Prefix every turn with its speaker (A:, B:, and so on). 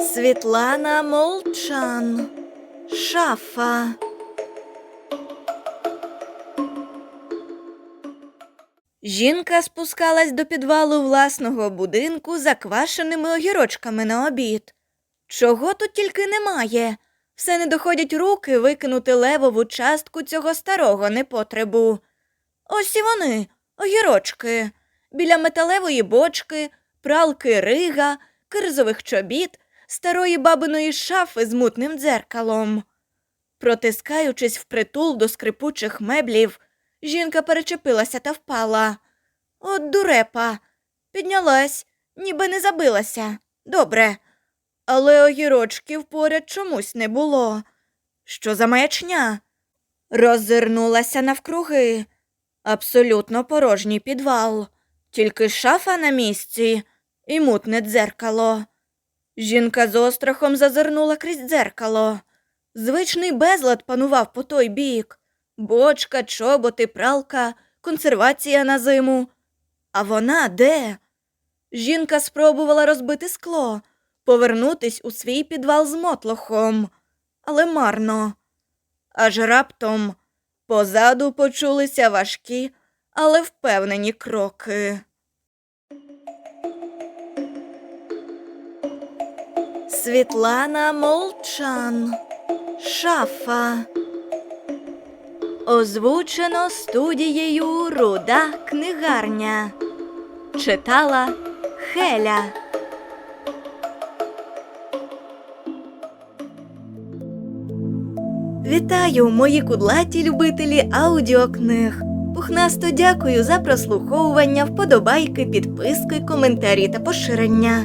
A: Світлана Молчан. Шафа. Жінка спускалась до підвалу власного будинку за квашеними огірочками на обід. Чого тут тільки немає. Все не доходять руки викинути левову частку цього старого непотребу. Ось і вони, огірочки, біля металевої бочки, пралки рига, кирзових чобіт, старої бабиної шафи з мутним дзеркалом. Протискаючись впритул до скрипучих меблів, жінка перечепилася та впала. От дурепа. Піднялась, ніби не забилася. Добре. Але огірочків поряд чомусь не було. Що за маячня? Роззирнулася навкруги. Абсолютно порожній підвал, тільки шафа на місці і мутне дзеркало. Жінка з острахом зазирнула крізь дзеркало. Звичний безлад панував по той бік. Бочка, чоботи, пралка, консервація на зиму. А вона де? Жінка спробувала розбити скло, повернутись у свій підвал з мотлохом, але марно. Аж раптом позаду почулися важкі, але впевнені кроки. Світлана Молчан. Шафа. Озвучено студією Руда книгарня. Читала Хеля. Вітаю, мої кудлаті любителі аудіокниг. Пухнасто дякую за прослуховування, вподобайки, підписки, коментарі та поширення.